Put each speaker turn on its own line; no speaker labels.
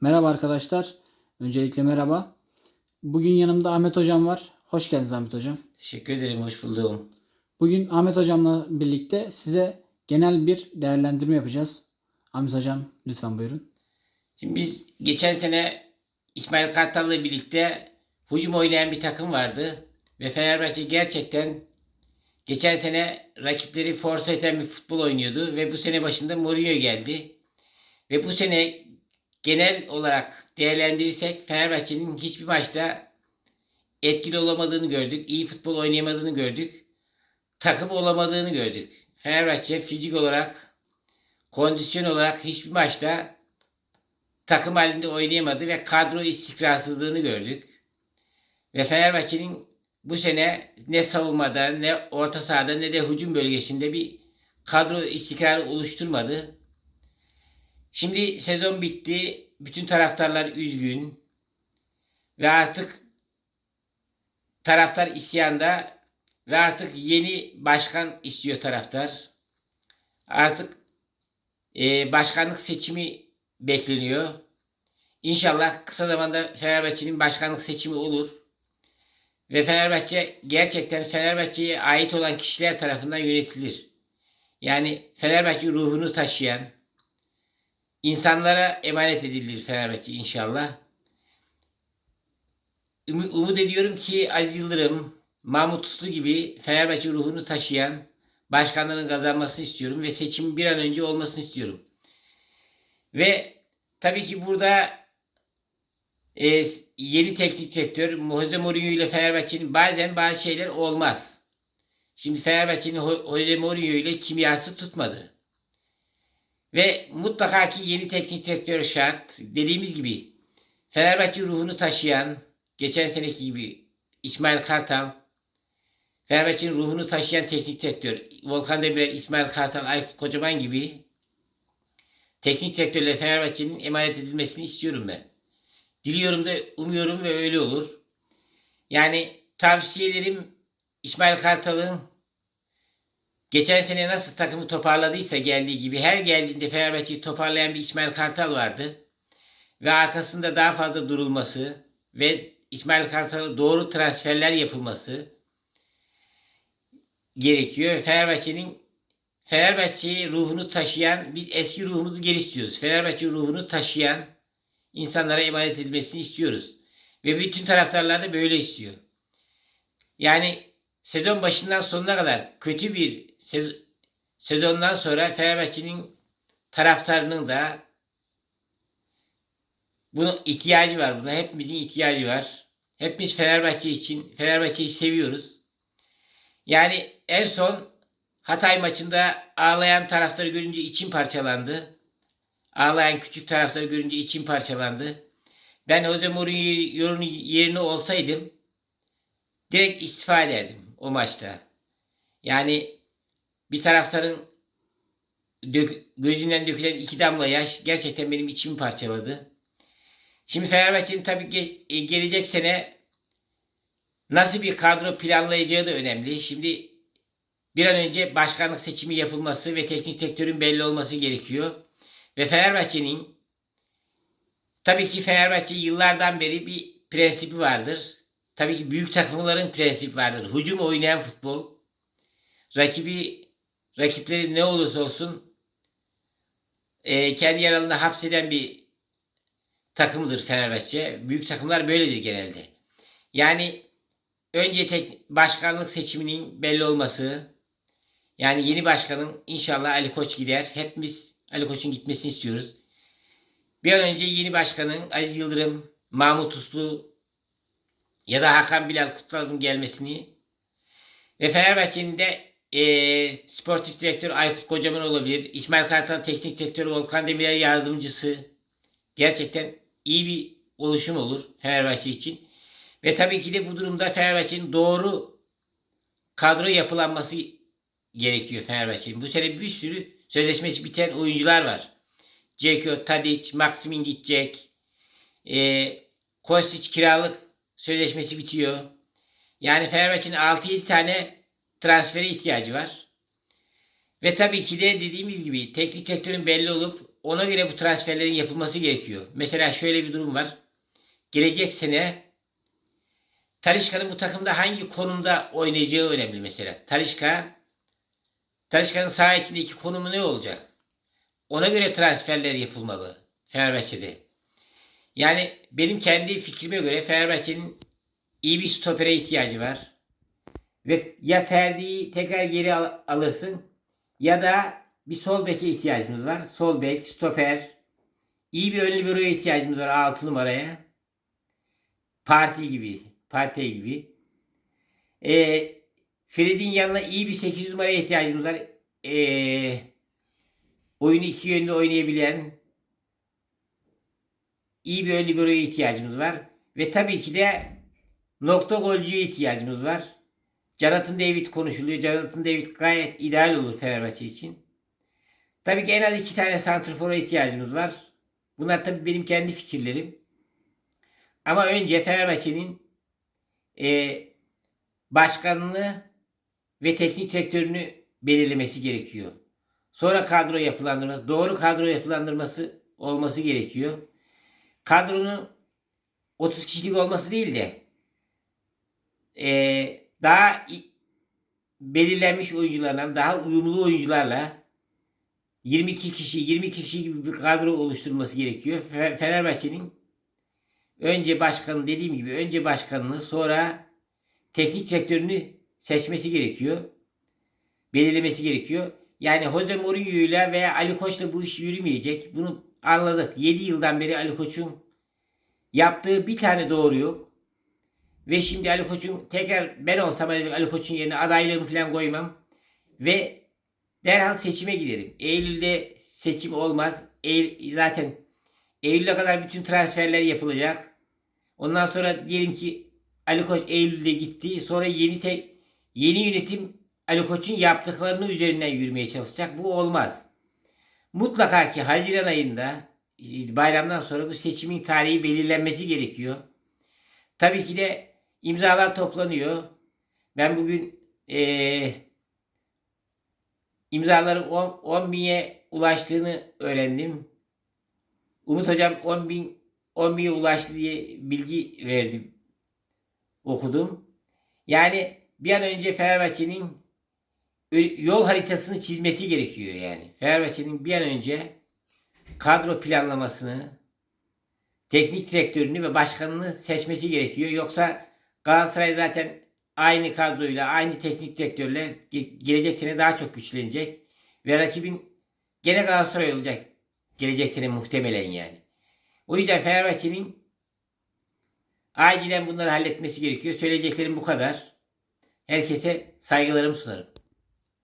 Merhaba arkadaşlar. Öncelikle merhaba. Bugün yanımda Ahmet Hocam var. Hoş geldiniz Ahmet Hocam.
Teşekkür ederim, hoş buldum.
Bugün Ahmet Hocam'la birlikte size genel bir değerlendirme yapacağız. Ahmet Hocam lütfen buyurun.
Şimdi biz geçen sene İsmail Kartal'la birlikte hücum oynayan bir takım vardı. Ve Fenerbahçe gerçekten geçen sene rakipleri force eden bir futbol oynuyordu. Ve bu sene başında Mourinho geldi. Ve bu sene genel olarak değerlendirirsek Fenerbahçe'nin hiçbir maçta etkili olamadığını gördük. iyi futbol oynayamadığını gördük. Takım olamadığını gördük. Fenerbahçe fizik olarak, kondisyon olarak hiçbir maçta takım halinde oynayamadı ve kadro istikrarsızlığını gördük. Ve Fenerbahçe'nin bu sene ne savunmada ne orta sahada ne de hücum bölgesinde bir kadro istikrarı oluşturmadı. Şimdi sezon bitti. Bütün taraftarlar üzgün. Ve artık taraftar isyanda ve artık yeni başkan istiyor taraftar. Artık e, başkanlık seçimi bekleniyor. İnşallah kısa zamanda Fenerbahçe'nin başkanlık seçimi olur. Ve Fenerbahçe gerçekten Fenerbahçe'ye ait olan kişiler tarafından yönetilir. Yani Fenerbahçe ruhunu taşıyan insanlara emanet edilir Fenerbahçe inşallah. Ümit, umut ediyorum ki Aziz Yıldırım, Mahmut Uslu gibi Fenerbahçe ruhunu taşıyan başkanların kazanmasını istiyorum ve seçimin bir an önce olmasını istiyorum. Ve tabii ki burada e, yeni teknik direktör Jose Mourinho ile Fenerbahçe'nin bazen bazı şeyler olmaz. Şimdi Fenerbahçe'nin Jose Mourinho ile kimyası tutmadı. Ve mutlaka ki yeni teknik direktör şart. Dediğimiz gibi Fenerbahçe ruhunu taşıyan geçen seneki gibi İsmail Kartal Fenerbahçe'nin ruhunu taşıyan teknik direktör Volkan Demirel, İsmail Kartal, Aykut Kocaman gibi teknik direktörle Fenerbahçe'nin emanet edilmesini istiyorum ben. Diliyorum da umuyorum ve öyle olur. Yani tavsiyelerim İsmail Kartal'ın geçen sene nasıl takımı toparladıysa geldiği gibi her geldiğinde Fenerbahçe'yi toparlayan bir İsmail Kartal vardı. Ve arkasında daha fazla durulması ve İsmail Kartal'a doğru transferler yapılması gerekiyor. Fenerbahçe'nin Fenerbahçe'yi ruhunu taşıyan, biz eski ruhumuzu geri istiyoruz. Fenerbahçe ruhunu taşıyan insanlara emanet edilmesini istiyoruz. Ve bütün taraftarlar da böyle istiyor. Yani sezon başından sonuna kadar kötü bir sez- sezondan sonra Fenerbahçe'nin taraftarının da bunun ihtiyacı var. Buna hepimizin ihtiyacı var. Hepimiz Fenerbahçe için Fenerbahçe'yi seviyoruz. Yani en son Hatay maçında ağlayan taraftarı görünce içim parçalandı. Ağlayan küçük taraftarı görünce içim parçalandı. Ben Jose Mourinho'nun yerine olsaydım direkt istifa ederdim o maçta. Yani bir taraftarın dök, gözünden dökülen iki damla yaş gerçekten benim içimi parçaladı. Şimdi Fenerbahçe'nin tabii ge- e, gelecek sene nasıl bir kadro planlayacağı da önemli. Şimdi bir an önce başkanlık seçimi yapılması ve teknik direktörün belli olması gerekiyor. Ve Fenerbahçe'nin tabii ki Fenerbahçe yıllardan beri bir prensibi vardır. Tabii ki büyük takımların prensibi vardır. Hücum oynayan futbol. Rakibi rakipleri ne olursa olsun e, kendi yaralığında hapseden bir takımdır Fenerbahçe. Büyük takımlar böyledir genelde. Yani önce tek başkanlık seçiminin belli olması, yani yeni başkanın inşallah Ali Koç gider. Hepimiz Ali Koç'un gitmesini istiyoruz. Bir an önce yeni başkanın Aziz Yıldırım, Mahmut Uslu ya da Hakan Bilal Kutlu'nun gelmesini ve Fenerbahçe'nin de e, sportif direktör Aykut Kocaman olabilir. İsmail Kartal teknik direktörü Volkan Demirel yardımcısı. Gerçekten iyi bir oluşum olur Fenerbahçe için. Ve tabii ki de bu durumda Fenerbahçe'nin doğru kadro yapılanması gerekiyor Fenerbahçe'nin. Bu sene bir sürü sözleşmesi biten oyuncular var. Ceko, Tadic, Maximin gidecek. E, Kostic kiralık sözleşmesi bitiyor. Yani Fenerbahçe'nin 6-7 tane transfere ihtiyacı var. Ve tabii ki de dediğimiz gibi teknik direktörün belli olup ona göre bu transferlerin yapılması gerekiyor. Mesela şöyle bir durum var. Gelecek sene Talişka'nın bu takımda hangi konumda oynayacağı önemli mesela. Talişka Talişka'nın saha içindeki konumu ne olacak? Ona göre transferler yapılmalı Fenerbahçe'de. Yani benim kendi fikrime göre Fenerbahçe'nin iyi bir stopere ihtiyacı var. Ve ya Ferdi'yi tekrar geri al- alırsın ya da bir sol beke ihtiyacımız var. Sol bek, stoper. İyi bir ön liberoya ihtiyacımız var 6 numaraya. Parti gibi, parti gibi. Ee, Fred'in yanına iyi bir 8 numaraya ihtiyacımız var. Ee, oyunu iki yönlü oynayabilen iyi bir ön liberoya ihtiyacımız var. Ve tabii ki de nokta golcüye ihtiyacımız var. Jonathan David konuşuluyor. Jonathan David gayet ideal olur Fenerbahçe için. Tabii ki en az iki tane santrfora ihtiyacımız var. Bunlar tabii benim kendi fikirlerim. Ama önce Fenerbahçe'nin e, başkanını ve teknik direktörünü belirlemesi gerekiyor. Sonra kadro yapılandırması, doğru kadro yapılandırması olması gerekiyor. Kadronun 30 kişilik olması değil de e, daha belirlenmiş oyuncularla, daha uyumlu oyuncularla 22 kişi, 22 kişi gibi bir kadro oluşturması gerekiyor. Fe- Fenerbahçe'nin önce başkanı dediğim gibi önce başkanını sonra teknik direktörünü seçmesi gerekiyor. Belirlemesi gerekiyor. Yani Jose Mourinho'yla veya Ali Koç'la bu iş yürümeyecek. Bunu anladık. 7 yıldan beri Ali Koç'un yaptığı bir tane doğru yok. Ve şimdi Ali Koç'un tekrar ben olsam Ali Koç'un yerine adaylığımı falan koymam. Ve derhal seçime giderim. Eylül'de seçim olmaz. Eylül, zaten Eylül'e kadar bütün transferler yapılacak. Ondan sonra diyelim ki Ali Koç Eylül'de gitti. Sonra yeni te, yeni yönetim Ali Koç'un yaptıklarını üzerinden yürümeye çalışacak. Bu olmaz. Mutlaka ki Haziran ayında bayramdan sonra bu seçimin tarihi belirlenmesi gerekiyor. Tabii ki de imzalar toplanıyor. Ben bugün eee imzaların 10, 10 bine ulaştığını öğrendim. Umut Hocam 10 bin 10 bine ulaştı diye bilgi verdim. Okudum. Yani bir an önce Fenerbahçe'nin yol haritasını çizmesi gerekiyor yani. Fenerbahçe'nin bir an önce kadro planlamasını, teknik direktörünü ve başkanını seçmesi gerekiyor. Yoksa Galatasaray zaten aynı kadroyla, aynı teknik direktörle ge- gelecek sene daha çok güçlenecek. Ve rakibin gene Galatasaray olacak gelecek sene muhtemelen yani. O yüzden Fenerbahçe'nin acilen bunları halletmesi gerekiyor. Söyleyeceklerim bu kadar. Herkese saygılarımı sunarım.